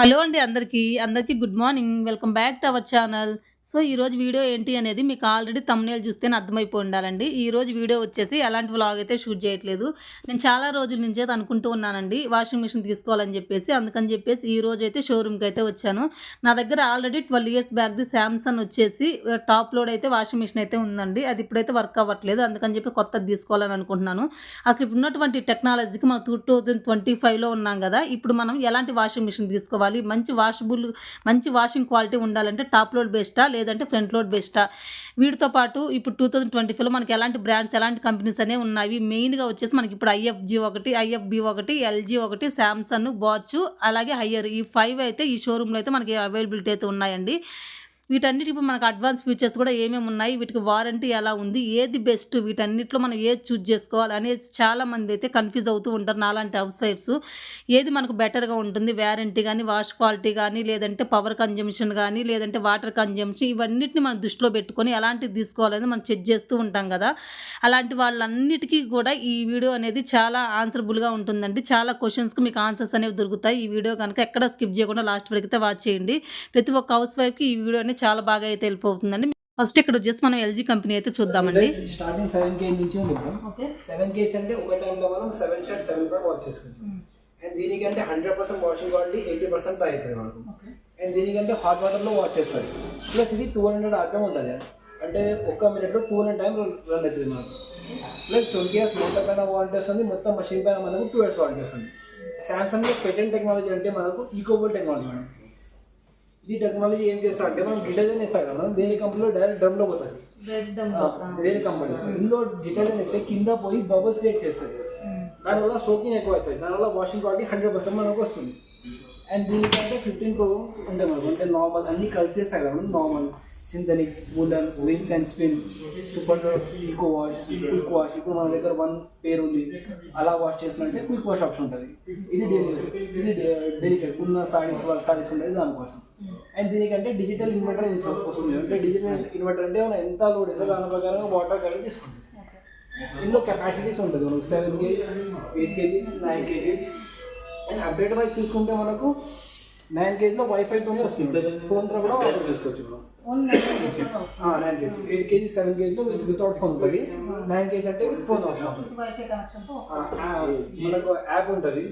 Hello అండి అందరికీ. అందరికీ good morning. Welcome back to our channel. So ఈరోజు వీడియో ఏంటి అనేది మీకు ఆల్రెడీ తమ్నేల్ చూస్తేనే అర్థమైపోయి ఉండాలండి. ఈ రోజు వీడియో వచ్చేసి ఎలాంటి వ్లాగ్ అయితే షూట్ చేయట్లేదు. నేను చాలా రోజుల నుంచే అనుకుంటూ ఉన్నానండి. వాషింగ్ మిషన్ తీసుకోవాలని చెప్పేసి అందుకని చెప్పేసి ఈ రోజు అయితే షోరూమ్కి అయితే వచ్చాను. నా దగ్గర ఆల్రెడీ ట్వెల్వ్ ఇయర్స్ బ్యాక్ది శాంసంగ్ వచ్చేసి టాప్ లోడ్ అయితే వాషింగ్ మిషన్ అయితే ఉందండి. అది ఇప్పుడైతే వర్క్ అవ్వట్లేదు. అందుకని చెప్పి కొత్తది తీసుకోవాలని అనుకుంటున్నాను. అసలు ఇప్పుడు ఉన్నటువంటి టెక్నాలజీకి మనం టూ థౌజండ్ ట్వంటీ ఫైవ్లో ఉన్నాం కదా ఇప్పుడు మనం ఎలాంటి వాషింగ్ మిషన్ తీసుకోవాలి? మంచి వాషబుల్ మంచి వాషింగ్ క్వాలిటీ ఉండాలంటే టాప్ లోడ్ బెస్టా లేదంటే ఫ్రంట్ లోడ్ బెస్టా? వీటితో పాటు ఇప్పుడు టూ థౌజండ్ ట్వంటీ ఫైవ్లో మనకి ఎలాంటి బ్రాండ్స్ ఎలాంటి కంపెనీస్ అనేవి ఉన్నాయి. మెయిన్గా వచ్చేసి మనకి ఇప్పుడు ఐఎఫ్జి ఒకటి ఐఎఫ్బి ఒకటి ఎల్జీ ఒకటి శాంసంగ్ బాచ్ అలాగే హయ్యర్. ఈ ఫైవ్ అయితే ఈ షోరూంలో అయితే మనకి అవైలబిలిటీ అయితే ఉన్నాయండి. వీటన్నిటి ఇప్పుడు మనకు అడ్వాన్స్ ఫీచర్స్ కూడా ఏమేమి ఉన్నాయి వీటికి వారంటీ ఎలా ఉంది ఏది బెస్ట్ వీటన్నిటిలో మనం ఏది చూజ్ చేసుకోవాలి అనేది చాలా మంది అయితే కన్ఫ్యూజ్ అవుతూ ఉంటారు నాలాంటి హౌస్ వైఫ్స్ ఏది మనకు బెటర్గా ఉంటుంది వ్యారంటీ కానీ వాష్ క్వాలిటీ కానీ లేదంటే పవర్ కన్జంప్షన్ కానీ లేదంటే వాటర్ కన్జంప్షన్ ఇవన్నిటిని మనం దృష్టిలో పెట్టుకొని ఎలాంటిది తీసుకోవాలని మనం చెక్ చేస్తూ ఉంటాం కదా. అలాంటి వాళ్ళన్నిటికీ కూడా ఈ వీడియో అనేది చాలా ఆన్సరబుల్గా ఉంటుందండి. చాలా క్వశ్చన్స్కి మీకు ఆన్సర్స్ అనేవి దొరుకుతాయి. ఈ వీడియో కనుక ఎక్కడ స్కిప్ చేయకుండా లాస్ట్ వరకు అయితే వాచ్ చేయండి. ప్రతి ఒక్క హౌస్ వైఫ్కి ఈ వీడియో అనేది చాలా బాగా అయితే అవుతుందండి. ఫస్ట్ ఇక్కడ వచ్చేసి మనం ఎల్జీ కంపెనీ అయితే చూద్దామండి. స్టార్టింగ్ సెవెన్ కే నుంచి ఉంది సెవెన్ కేస్ అంటే ఒక టైంలో మనం సెవెన్ షర్ట్ సెవెన్ కూడా వాష్ చేసుకోవచ్చు అండ్ దీనికంటే hundred percent washing quality eighty percent అవుతుంది మనకు. అండ్ దీనికంటే హాట్ వాటర్లో వాష్ చేస్తారు. ప్లస్ ఇది టూ హండ్రెడ్ ఆర్పీఎం ఉంటుంది. అంటే ఒక్క మినిట్లో టూ హండ్రెడ్ టైం రన్ అవుతుంది మనకు. ప్లస్ ట్వంటీ ఇయర్స్ మొత్తం పైన వారంటీ వస్తుంది మొత్తం మషిన్ పైన మనకు టూ ఇయర్స్ వారంటీ వస్తుంది సామ్సంగ్ పెటెంట్ టెక్నాలజీ అంటే మనకు ఈకోబుల్ టెక్నాలజీ మేడం. ఈ టెక్నాలజీ ఏం చేస్తా అంటే మనం డిటర్జెంట్ ఇస్తాం కదా మనం వేరే కంపెనీలో డైరెక్ట్ డ్రమ్లో పోతుంది ఆ, వేరే కంపెనీ ఇందులో డిటర్జెంట్ ఇస్తే కింద పోయి బబుల్స్ క్రియేట్ చేస్తుంది దానివల్ల సోకింగ్ ఎక్కువ అవుతుంది దానివల్ల వాషింగ్ క్వాలిటీ హండ్రెడ్ పర్సెంట్ మనకు వస్తుంది. అండ్ దీనికంటే ఫిఫ్టీన్ ప్రో ఉంటాయి మనకు. అంటే నార్మల్ అన్ని కలిసి వేస్తాయి కదా normal synthetics woollen wings and spin super eco wash quick wash ఇప్పుడు మన దగ్గర వన్ పేరు ఉంది. అలా వాష్ చేసినట్టే క్విక్ వాష్ ఆప్షన్ ఉంటుంది. ఇది డెలికేట్ ఇది డెలికేట్ ఉన్న సారీస్ వాళ్ళ సారీస్ ఉండేది దానికోసం. అండ్ దీనికంటే డిజిటల్ ఇన్వర్టర్ వస్తుంది? అంటే డిజిటల్ ఇన్వర్టర్ అంటే మనం ఎంత లోడ్ వేస్తే దాని ప్రకారం వాటర్ కలెక్ట్ చేసుకుంటుంది ఇందులో కెపాసిటీస్ ఉంటుంది. మనకు seven KGs eight KGs nine KGs and update wise చూసుకుంటే మనకు నైన్ కేజీలో వైఫైతోనే వస్తుంది. ఫోన్తో కూడా ఆర్డర్ చేసుకోవచ్చు మనం. Nine KG eight KG seven కేజీలో without phone ఉంటుంది. నైన్ కేజీ అంటే విత్ ఫోన్ అవసరం ఆ, ఆ, మనకు యాప్ ఉంటుంది.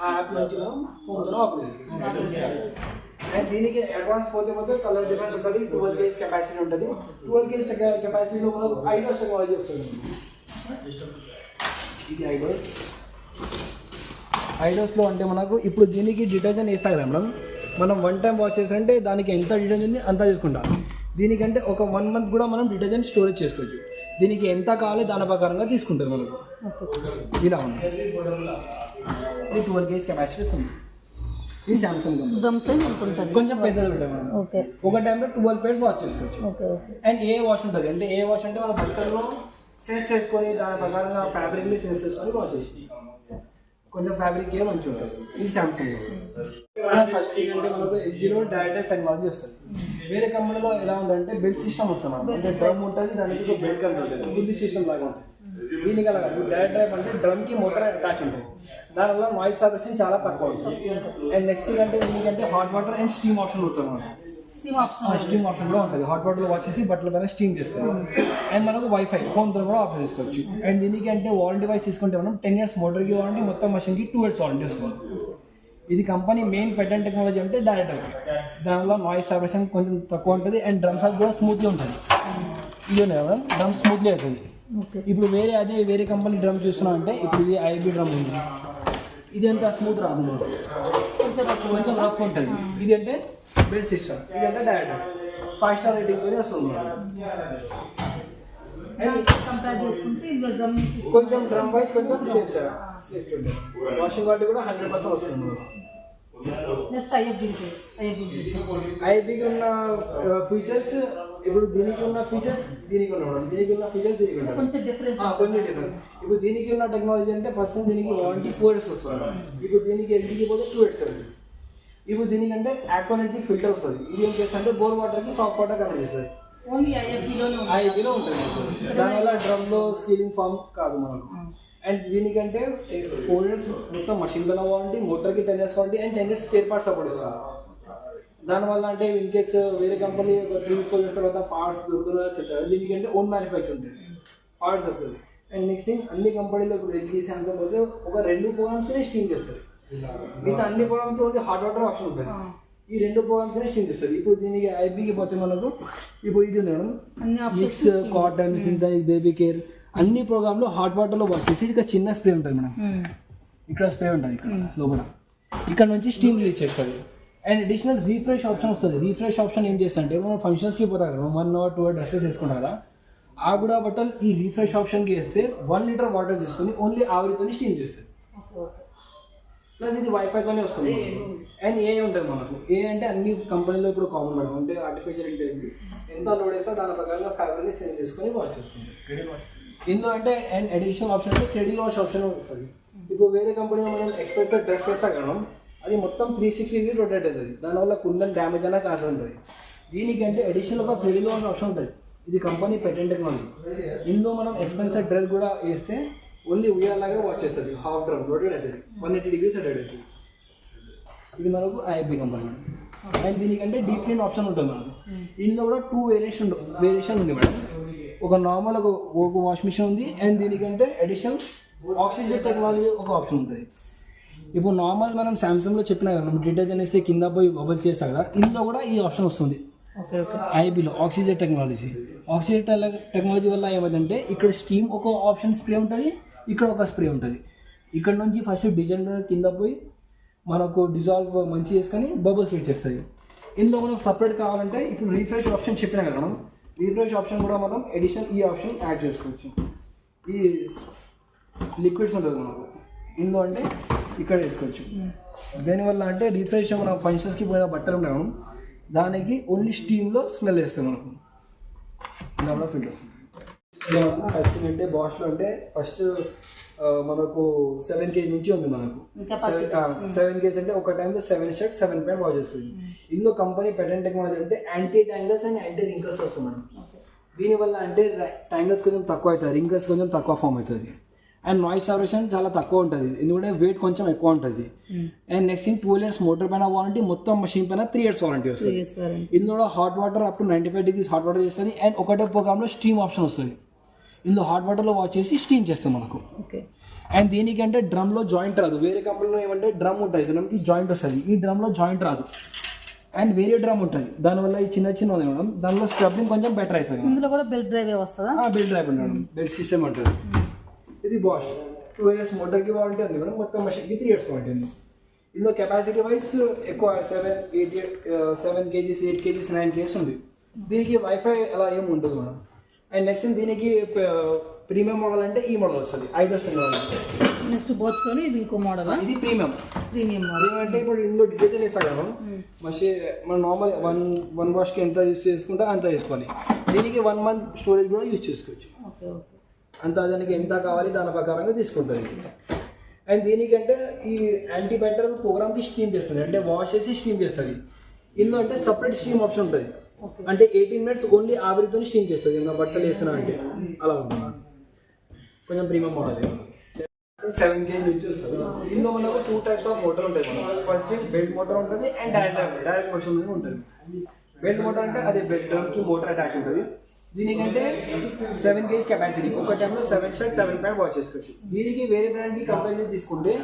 ఆ యాప్ నుంచి మనం ఫోన్తో ఆపరేట్ చేసుకోవచ్చు అండ్ దీనికి అడ్వాన్స్ పోతే పోతే కలర్ డిఫరెన్స్ ఉంటుంది. ట్వెల్వ్ కేజీ కెపాసిటీ ఉంటుంది. ట్వెల్వ్ కేజీ కెపాసిటీలో మనకు ఐడోస్ టెక్నాలజీ వస్తుంది. ఇది ఐడోస్ ఐడోస్లో అంటే మనకు ఇప్పుడు దీనికి డిటర్జెంట్ వేస్తాం కదా మేడం మనం వన్ టైం వాష్ చేసారంటే దానికి ఎంత డిటర్జెంట్ అంత చేసుకుంటాం. దీనికంటే ఒక వన్ మంత్ కూడా మనం డిటర్జెంట్ స్టోరేజ్ చేసుకోవచ్చు. దీనికి ఎంత కావాలి దాని ప్రకారంగా తీసుకుంటుంది మనకు. ఇలా ఉంది. ఇది ట్వెల్వ్ కేజీ కెపాసిటీ ఉంది. సామ్సంగ్ ఎంత ఉంటుంది? కొంచెం పెద్దది ఉంటుంది మేడం. ఓకే. ఒక టైంలో ట్వెల్వ్ పేర్స్ వాష్ చేసుకోవచ్చు. అండ్ ఏ వాష్ ఉంటుంది? అంటే ఏ వాష్ అంటే మన బట్టల్లో సెన్స్ చేసుకొని దాని ప్రకారంగా ఫ్యాబ్రిక్ని సెన్స్ చేసుకొని వాష్ చేసి కొంచెం ఫ్యాబ్రిక్ ఏ మంచిగా ఉంటుంది. ఇది సామ్సంగ్ ఫస్ట్ థింగ్ అంటే మనకు ఎల్జీలో డైరెక్ట్ టెక్నాలజీ వస్తుంది. వేరే కంపెనీలో ఎలా ఉందంటే బెల్ట్ సిస్టమ్ వస్తుంది మనకు. అంటే డ్రమ్ ఉంటుంది దానికి ఒక బెల్ట్ కంట్రోల్ ఉంటుంది. బుల్లి సిస్టమ్ లాగా ఉంటుంది. దీనికి అలా కాదు. డైరెక్ట్ డ్రైవ్ అంటే డ్రమ్కి మోటార్ అటాచ్ ఉంటుంది. దానివల్ల నాయిస్ సాబ్రేషన్ చాలా తక్కువ ఉంటుంది. అండ్ నెక్స్ట్ థింగ్ అంటే దీనికంటే hot water and steam option ఉంటుంది మనకు. స్టీమ్ ఆప్షన్ స్టీమ్ ఆప్షన్ కూడా ఉంటుంది. హాట్ వాటర్ వాష్ చేసి బట్టల పైన స్టీమ్ చేస్తారు. అండ్ మనకు వైఫై ఫోన్తో కూడా ఆఫర్ చేసుకోవచ్చు. అండ్ దీనికి అంటే వారంటీ వైస్ తీసుకుంటే మనం టెన్ ఇయర్స్ మోటార్కి వారంటీ మొత్తం మషిన్కి టూ ఇయర్స్ వారంటీ వస్తుంది. ఇది కంపెనీ మెయిన్ పెటెంట్ టెక్నాలజీ అంటే డైరెక్ట్ వైఫై దానివల్ల నాయిస్ సాబ్రేషన్ కొంచెం తక్కువ ఉంటుంది అండ్ డ్రమ్స్ కూడా స్మూత్గా ఉంటుంది. ఇది ఉన్నాయి కదా డ్రమ్ స్మూత్లీ అవుతుంది ఓకే ఇప్పుడు వేరే అదే వేరే కంపెనీ డ్రమ్ చూస్తున్నాం అంటే ఇప్పుడు ఇది ఐబీ డ్రమ్ ఉంది. ఇది అంత స్మూత్ రాదు. కొంచెం రఫ్ ఉంటుంది. ఇది అంటే బెల్ సిస్టమ్ ఇది అంటే డైరెక్ట్ ఫైవ్ స్టార్ రేటింగ్ పైన వస్తుంది కొంచెం డ్రమ్ వైస్ కొంచెం చేశారు వాషింగ్ క్వాలిటీ కూడా హండ్రెడ్ పర్సెంట్ వస్తుంది. నెక్స్ట్ ఐఎఫ్ ఐఎఫ్ ఐబీకి ఉన్న ఫీచర్స్ ఇప్పుడు దీనికి ఉన్న ఫీచర్స్ దీనికి ఉన్న దీనికి ఉన్న ఫీచర్స్ దీనికి ఉన్న కొంచెం డిఫరెన్స్ ఆ, కొంచెం డిఫరెన్స్ ఇప్పుడు దీనికి ఉన్న టెక్నాలజీ అంటే ఫస్ట్ దీనికి వారంటీ ఫోర్ ఇయర్స్ వస్తుంది. ఇప్పుడు దీనికి ఎల్జీకి పోతే టూ ఇయర్స్ వస్తుంది. ఇప్పుడు దీనికంటే ఆక్వాలజీ ఫిల్టర్ వస్తుంది. ఇది ఏం చేస్తుంది అంటే బోర్ వాటర్కి సాఫ్ట్ వాటర్ కనెక్ట్ చేస్తుంది. ఏపీలో ఉంటుంది. దానివల్ల డ్రమ్లో స్టీలింగ్ ఫామ్ కాదు మనకు. అండ్ దీనికంటే ఫోర్ ఇయర్స్ మొత్తం మషిన్ పైన warranty మోటార్కి ten years warranty and ten years spare parts support ఇస్తుంది దానివల్ల అంటే ఇన్ కేస్ వేరే కంపెనీ ఒక త్రీ ఫోర్ ఇయర్స్ తర్వాత పార్ట్స్ దొరుకుతున్నా చెప్తారు. దీనికంటే ఓన్ మ్యానుఫ్యాక్చర్ ఉంటుంది. పార్ట్స్ దొరుకుతుంది. అండ్ నెక్స్ట్ థింగ్ అన్ని కంపెనీలో ఇప్పుడు ఎల్జీ సామ్సంగ్ ఒక రెండు ప్రోగ్రామ్స్నే స్టీమ్ చేస్తారు. మిగతా అన్ని programmes only hot water option ఉంటుంది. ఈ రెండు ప్రోగ్రామ్స్నే స్టీమ్ చేస్తారు ఇప్పుడు దీనికి ఐబీకి పోతే మనకు ఇప్పుడు ఇది ఉంది madam. Mix cotton synthetic baby care అన్ని ప్రోగ్రాంలో హాట్ వాటర్లో వర్క్ చేసి ఇక చిన్న స్ప్రే ఉంటుంది మేడం. ఇక్కడ స్ప్రే ఉంటుంది ఇక్కడ లోపల. ఇక్కడ నుంచి స్టీమ్ రిలీజ్ చేస్తుంది. అండ్ అడిషనల్ రీఫ్రెష్ ఆప్షన్ వస్తుంది. రీఫ్రెష్ ఆప్షన్ ఏం చేస్తా అంటే మనం ఫంక్షన్స్కి పోతాం కదా one hour two hour dresses వేసుకుంటాం కదా ఆ కూడా బట్టలు ఈ రీఫ్రెష్ ఆప్షన్కి వేస్తే వన్ లీటర్ వాటర్ తీసుకొని ఓన్లీ ఆవిరితో స్టీమ్ చేస్తుంది. ప్లస్ ఇది వైఫైతోనే వస్తుంది అండ్ ఏ ఉంటుంది మనకు. ఏ అంటే అన్ని కంపెనీలో ఇప్పుడు కామన్ మేడం. అంటే ఆర్టిఫిషియల్ ఇంటెలిజెన్స్ ఎంత లోడ్ వేస్తే దాని ప్రకారంగా ఫ్యాబ్రిక్ని సెన్స్ చేసుకొని వాష్ చేసుకుంటాం ఇందులో అంటే అండ్ అడిషనల్ ఆప్షన్ అంటే క్రెడిట్ వాష్ ఆప్షన్ వస్తుంది. ఇప్పుడు వేరే కంపెనీలో మనం ఎక్స్ప్రెస్ డ్రెస్ చేస్తాం కదా అది మొత్తం త్రీ సిక్స్టీ డిగ్రీ రొటేట్ అవుతుంది. దానివల్ల కుందన్ డ్యామేజ్ అనే ఛాన్స్ ఉంటుంది. దీనికంటే అడిషనల్ ఒక క్రెడిట్ వాష్ ఆప్షన్ ఉంటుంది. ఇది కంపెనీ పెటెంట్ టెక్నాలజీ ఇందులో మనం ఎక్స్పెన్సివ్ డ్రెస్ కూడా వేస్తే ఓన్లీ ఉయ్యాలాగే వాష్ చేస్తుంది హాఫ్ డ్రమ్ రొటేట్ అవుతుంది వన్ ఎయిటీ డిగ్రీస్ రొటేట్ అవుతుంది ఇది మనకు ఐఎఫ్బి కంపెనీ అండ్ దీనికంటే డీప్ క్లీన్ ఆప్షన్ ఉంటుంది మనకు ఇందులో కూడా టూ వేరియేషన్ వేరియేషన్ ఉంది మేడం. ఒక నార్మల్ ఒక ఒక వాష్ మిషన్ ఉంది. అండ్ దీనికంటే అడిషనల్ ఆక్సిజన్ టెక్నాలజీ ఒక ఆప్షన్ ఉంటుంది. ఇప్పుడు నార్మల్ మనం సామ్సంగ్లో చెప్పినా కదా మనం డిటర్జెంట్ వేస్తే కింద పోయి బబుల్ చేస్తా కదా ఇందులో కూడా ఈ ఆప్షన్ వస్తుంది. Okay okay. ఐబీలో oxygen technology oxygen technology వల్ల ఏమైందంటే ఇక్కడ స్టీమ్ ఒక ఆప్షన్ స్ప్రే ఉంటుంది. ఇక్కడ ఒక స్ప్రే ఉంటుంది. ఇక్కడ నుంచి ఫస్ట్ డిజైనర్ కింద పోయి మనకు డిజాల్వ్ మంచి చేసుకొని బబుల్స్ ఫిట్ చేస్తుంది. ఇందులో మనం సపరేట్ కావాలంటే ఇప్పుడు రీఫ్రెష్ ఆప్షన్ చెప్పినా కదా మనం? రీఫ్రెష్ ఆప్షన్ కూడా మనం ఎడిషన్ ఈ ఆప్షన్ యాడ్ చేసుకోవచ్చు. ఈ లిక్విడ్స్ ఉంటుంది మనకు? ఇందులో అంటే ఇక్కడ వేసుకోవచ్చు. దేనివల్ల అంటే రీఫ్రెష్ మన ఫంక్షన్స్కి పోయిన బట్టలు ఉంటాము దానికి ఓన్లీ స్టీమ్లో స్మెల్ వేస్తాం మనకు. ఇలా టెస్టింగ్ అంటే బాష్లో అంటే ఫస్ట్ మనకు సెవెన్ కేజీ నుంచి ఉంది మనకు. సెవెన్ కేజీ అంటే ఒక టైంలో seven shirt seven point wash చేస్తుంది ఇందులో కంపెనీ పెటెంట్ టెక్నాలజీ అంటే anti tangles and anti wrinkles వస్తుంది మేడం దీనివల్ల అంటే ట్యాంగల్స్ కొంచెం తక్కువ అవుతుంది రింకల్స్ కొంచెం తక్కువ ఫామ్ అవుతుంది. అండ్ నాయిస్ సర్వేషన్ చాలా తక్కువ ఉంటుంది ఎందుకంటే వెయిట్ కొంచెం ఎక్కువ ఉంటుంది. And next thing two years motor పైన వారంటీ మొత్తం మషిన్ పైన త్రీ ఇయర్స్ వారంటీ వస్తుంది. ఇందులో hot water up to ninety five degrees hot water చేస్తుంది అండ్ ఒకటే ప్రోగ్రామ్లో స్టీమ్ ఆప్షన్ వస్తుంది. ఇందులో హాట్ వాటర్లో వాష్ చేసి స్టీమ్ చేస్తాం మనకు. ఓకే అండ్ దీనికంటే డ్రమ్లో జాయింట్ రాదు. వేరే కంపెనీలో ఏమంటే డ్రమ్ ఉంటుంది. డ్రమ్కి జాయింట్ వస్తుంది. ఈ డ్రమ్లో జాయింట్ రాదు. అండ్ వేరే డ్రమ్ ఉంటుంది. దానివల్ల ఈ చిన్న చిన్న ఉన్నాయి మేడం. దానిలో స్క్రబ్బింగ్ కొంచెం బెటర్ అవుతుంది ఇందులో కూడా బెల్ట్ డ్రైవ్ వస్తుందా? Belt drive madam. Belt system ఉంటుంది. ఇది బాష్ టూ ఇయర్స్ మోటార్కి వారంటీ ఉంది మేడం. మొత్తం మషిన్కి త్రీ ఇయర్స్ వారంటీ ఉంది. ఇందులో కెపాసిటీ వైజ్ ఎక్కువ seven eight seven KGs eight KGs nine KGs ఉంది. దీనికి వైఫై అలా ఏమి ఉండదు మేడం. అండ్ నెక్స్ట్ దీనికి ప్రీమియం మోడల్ అంటే ఈ మోడల్ వస్తుంది. ఐదు వస్తుంది నెక్స్ట్ బోచ్తోని ఇది ఇంకో మోడల్ ఇది ప్రీమియం ప్రీమియం మోడల్ అంటే ఇప్పుడు ఇందులో ఇస్తాం కదా మషి మన నార్మల్ వన్ వన్ వాష్కి ఎంత యూస్ చేసుకుంటే అంత తీసుకోవాలి దీనికి వన్ మంత్ స్టోరేజ్ కూడా యూస్ చేసుకోవచ్చు. ఓకే ఓకే అంత దానికి ఎంత కావాలి దాని ప్రకారంగా తీసుకుంటుంది. అండ్ దీనికంటే ఈ యాంటీబయాటిక్ ప్రోగ్రామ్కి స్టీమ్ చేస్తుంది. అంటే వాష్ చేసి స్టీమ్ చేస్తుంది. ఇందులో అంటే సపరేట్ స్టీమ్ ఆప్షన్ ఉంటుంది. అంటే ఎయిటీన్ మినిట్స్ ఓన్లీ ఆవిరితో స్టీమ్ చేస్తుంది. నా బట్టలు వేస్తున్నా అంటే అలా ఉంటుంది కొంచెం ప్రీమియం మోడల్ సెవెన్ కేజీ నుంచి వస్తుంది. ఇందులో మనకు టూ టైప్స్ ఆఫ్ మోటార్ ఉంటుంది ఫస్ట్ బెల్ట్ మోటార్ ఉంటుంది అండ్ డైరెక్ట్ డైరెక్ట్ మోషన్ మీద ఉంటుంది. బెల్ట్ మోటార్ అంటే అది బెల్ట్కి మోటార్ అటాచ్ ఉంటుంది. దీనికంటే సెవెన్ కేజీ కెపాసిటీ ఒక టైంలో seven shirt seven point wash చేసుకోవచ్చు. దీనికి వేరే బ్రాండ్కి కంపెనీ తీసుకుంటే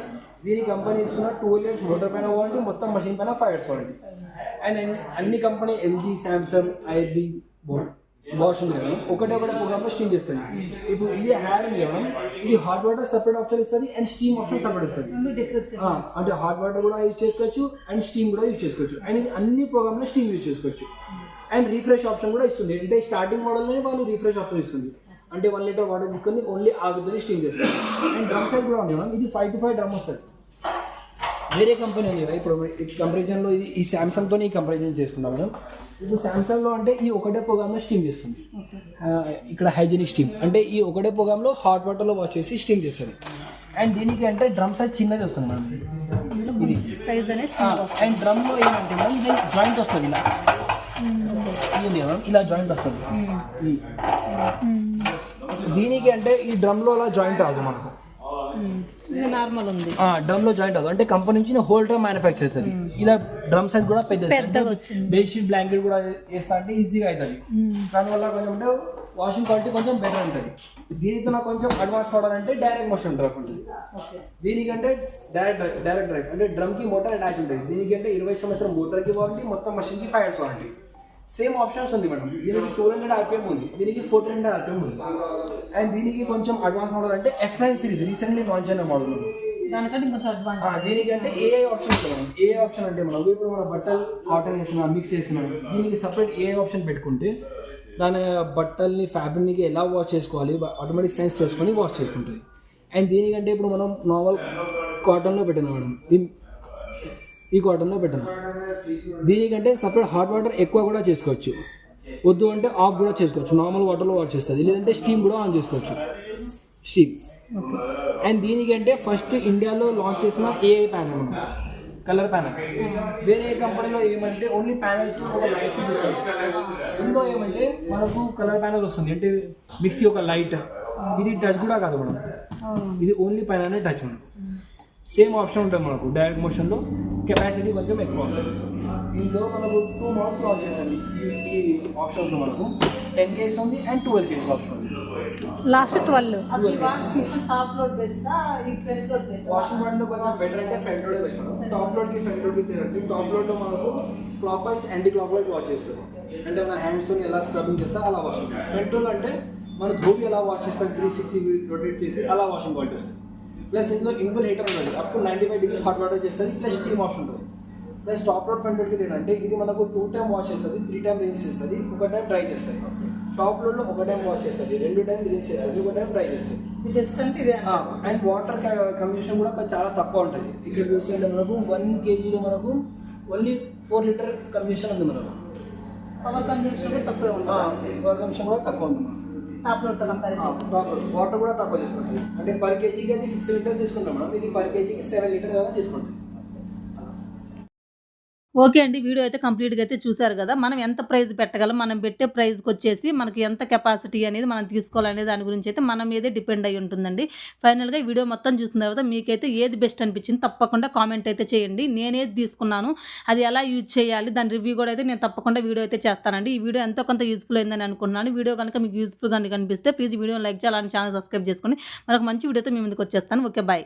దీని కంపెనీ ఇస్తున్న టూ ఇయర్స్ మోటార్ పైన వారంటీ మొత్తం మషిన్ పైన ఫైవ్ ఇయర్స్ వారంటీ అండ్ అన్ని కంపెనీ ఎల్జీ సామ్సంగ్ ఐబీ బోట్ బాష్ ఉంది కదా. ఒకటే ఒకటే ప్రోగ్రామ్లో స్టీమ్ చేస్తుంది. ఇప్పుడు ఇది హ్యాడ్ ఉంది కదా. ఇది హాట్ వాటర్ సపరేట్ ఆప్షన్ ఇస్తుంది అండ్ స్టీమ్ ఆప్షన్ సపరేట్ ఇస్తుంది. అంటే హాట్ వాటర్ కూడా యూజ్ చేసుకోవచ్చు అండ్ స్టీమ్ కూడా యూజ్ చేసుకోవచ్చు. అండ్ ఇది అన్ని ప్రోగ్రామ్లో స్టీమ్ యూజ్ చేసుకోవచ్చు. అండ్ రీఫ్రెష్ ఆప్షన్ కూడా ఇస్తుంది. అంటే స్టార్టింగ్ మోడల్లోనే వాళ్ళు రీఫ్రెష్ ఆప్షన్ ఇస్తుంది. అంటే వన్ లీటర్ వాటర్ తీసుకొని ఓన్లీ ఆగుతుంది స్టీమ్ చేస్తారు. అండ్ డ్రమ్ సైడ్ కూడా ఉంది మేడం ఇది ఫైవ్ టు ఫైవ్ డ్రమ్ వస్తుంది. వేరే కంపెనీ ఉంది కదా ఇప్పుడు కంపారిజన్లో ఇది ఈ సామ్సంగ్తో ఈ కంపారిజన్ చేసుకుంటాం మేడం ఇప్పుడు సామ్సంగ్లో అంటే ఈ ఒకటే ప్రోగ్రామ్లో స్టీమ్ చేస్తుంది. ఇక్కడ హైజీనిక్ స్టీమ్ అంటే ఈ ఒకటే ప్రోగ్రామ్లో హాట్ వాటర్లో వాష్ చేసి స్టీమ్ చేస్తుంది. అండ్ దీనికి అంటే డ్రమ్ సైజ్ చిన్నది వస్తుంది వస్తుంది. అండ్ డ్రమ్లో ఏమంటే మేడం ఇది జాయింట్ వస్తుంది ఇలా. ఇది మేడం ఇలా జాయింట్ వస్తుంది. ఈ. దీనికి అంటే ఈ డ్రమ్లో అలా జాయింట్ రాదు మనకు. నార్మల్ ఉంది. డ్రమ్లో జాయింట్ అవుతుంది అంటే కంపెనీ నుంచి హోల్ డ్రమ్ మ్యానుఫ్యాక్చర్ అవుతుంది ఇలా డ్రమ్ సైజ్ కూడా పెద్ద బెడ్షీట్ బ్లాంకెట్ కూడా వేస్తా అంటే ఈజీగా అవుతుంది. దానివల్ల కొంచెం అంటే వాషింగ్ క్వాలిటీ కొంచెం బెటర్ ఉంటుంది. దీనితో నాకు కొంచెం అడ్వాన్స్ మోడల్ అంటే డైరెక్ట్ మోషన్ డ్రమ్ ఉంటుంది. దీనికంటే డైరెక్ట్ డైరెక్ట్ డ్రైవ్ అంటే డ్రమ్కి మోటార్ అటాచ్ ఉంటుంది. దీనికంటే ఇరవై సంవత్సరం మోటార్కి వారంటీ మొత్తం మషిన్కి five years warranty same options ఉంది మేడం దీనికి ఫోర్ హండ్రెడ్ ఆర్పిఎం ఉంది. దీనికి ఫోర్ హండ్రెడ్ ఆర్పిఎం ఉంది. అండ్ దీనికి కొంచెం అడ్వాన్స్ మోడల్ అంటే F nine series recently launch అయిన మోడల్ ఉంది. దానికంటే ఇంకొంచెం అడ్వాన్స్ ఆ, దీనికంటే ఏ ఆప్షన్ ఉంటుంది మనం ఏ ఆప్షన్ అంటే మనం ఇప్పుడు మన బట్టలు కాటన్ వేసిన మిక్స్ వేసిన దీనికి సపరేట్ ఏ ఆప్షన్ పెట్టుకుంటే దాని బట్టల్ని ఫ్యాబ్రిక్ని ఎలా వాష్ చేసుకోవాలి? ఆటోమేటిక్ సెన్స్ చేసుకొని వాష్ చేసుకుంటుంది. అండ్ దీనికంటే ఇప్పుడు మనం నార్మల్ కాటన్లో పెట్టినాం మేడం ఈ- కాటన్లో పెట్టినాం. దీనికంటే సపరేట్ హాట్ వాటర్ ఎక్కువ కూడా చేసుకోవచ్చు. వద్దు అంటే ఆఫ్ కూడా చేసుకోవచ్చు. నార్మల్ వాటర్లో వాష్ చేస్తుంది. లేదంటే స్టీమ్ కూడా ఆన్ చేసుకోవచ్చు. స్టీమ్ అండ్ దీనికంటే ఫస్ట్ ఇండియాలో లాంచ్ చేసిన ఏఐ ప్యానల్ కలర్ ప్యానల్ వేరే కంపెనీలో ఏమంటే ఓన్లీ ప్యానల్స్ ఒక లైట్ చూపిస్తారు ఇందులో ఏమంటే మనకు కలర్ ప్యానల్ వస్తుంది. అంటే మిక్సీ ఒక లైట్ ఇది టచ్ కూడా కాదు మేడం ఇది ఓన్లీ పైన టచ్ మేడం సేమ్ ఆప్షన్ ఉంటుంది మనకు డైరెక్ట్ మోషన్లో కెపాసిటీ కొంచెం ఎక్కువ. ఉంటుంది ఇందులో మనకు టూ మోడల్స్ లాంచ్ చేస్తుంది ఈ ఆప్షన్స్ మనకు టెన్ కేస్ ఉంది అండ్ ట్వెల్వ్ కేస్ ఆప్షన్ ఉంది. లాస్ట్ ట్వెల్వ్ అసలు ఈ wash machine top load best ఈ ఫ్రంట్ లోడ్ బెస్ట్? వాషింగ్ వాటర్లో కొంచెం బెటర్ అంటే ఫ్రంట్ లోడ్ పెట్టాను టాప్ లోడ్కి ఫ్రంట్ లోడ్కి తిరగండి టాప్ లోడ్లో మనకు clockwise anticlockwise wash చేస్తారు. అంటే మన హ్యాండ్స్తో ఎలా స్క్రబ్బింగ్ చేస్తా అలా వాషింగ్ ఫ్రంట్ లోడ్ అంటే మన ధోబి ఎలా వాష్ చేస్తాం? త్రీ సిక్స్టీ రొటేట్ చేసి అలా వాషింగ్ క్వాలిటీ వస్తుంది. ప్లస్ ఇందులో ఇంబుల్ హీటర్ ఉంటుంది up to ninety five degrees hot water చేస్తుంది ప్లస్ స్టీమ్ ఆప్షన్ ఉంటుంది. ప్లస్ టాప్ లోడ్ ఫ్రంట్ లోడ్కి ఏంటంటే ఇది మనకు టూ టైం వాష్ చేస్తుంది త్రీ టైం రిన్స్ చేస్తుంది ఒక టైం డ్రై చేస్తుంది. టాప్ లోడ్లో ఒక టైం వాష్ చేస్తుంది రెండు టైం రిన్స్ చేస్తుంది ఒక టైం డ్రై చేస్తుంది. అండ్ వాటర్ కమిషన్ కూడా చాలా తక్కువ ఉంటుంది. ఇక్కడ చూస్తుంటే మనకు వన్ కేజీలో మనకు ఓన్లీ ఫోర్ లీటర్ కమిషన్ ఉంది మనకు. పవర్ కన్జంప్షన్ కూడా తక్కువే ఉంటుంది. వాటర్ కమిషన్ కూడా తక్కువ ఉంది మనకు. టాప్ లోడ్తో కంపేర్ వాటర్ కూడా తక్కువ తీసుకుంటుంది అంటే పర్ కేజీకి అది ఫిఫ్టీ లీటర్స్ తీసుకుంటాం మేడం. ఇది పర్ కేజీకి సెవెన్ లీటర్ కదా తీసుకుంటుంది. ఓకే అండి వీడియో అయితే కంప్లీట్గా అయితే చూసారు కదా మనం ఎంత ప్రైస్ పెట్టగలం మనం పెట్టే ప్రైస్కి వచ్చేసి మనకి ఎంత కెపాసిటీ అనేది మనం తీసుకోవాలనే దాని గురించి అయితే మన మీదే డిపెండ్ అయి ఉంటుందండి. ఫైనల్గా ఈ వీడియో మొత్తం చూసిన తర్వాత మీకైతే ఏది బెస్ట్ అనిపించింది తప్పకుండా కామెంట్ అయితే చేయండి. నేనేది తీసుకున్నాను అది ఎలా యూజ్ చేయాలి దాని రివ్యూ కూడా అయితే నేను తప్పకుండా వీడియో అయితే చేస్తానండి. ఈ వీడియో ఎంతో కొంత యూస్ఫుల్ అయిందని అనుకున్నాను వీడియో కనుక మీకు యూస్ఫుల్ కనుక కనిపిస్తే ప్లీజ్ వీడియో లైక్ చేయాలని ఛానల్ సబ్స్క్రైబ్ చేసుకొని మరొక మంచి వీడియోతో మీ ముందుకు వచ్చేస్తాను. Okay bye.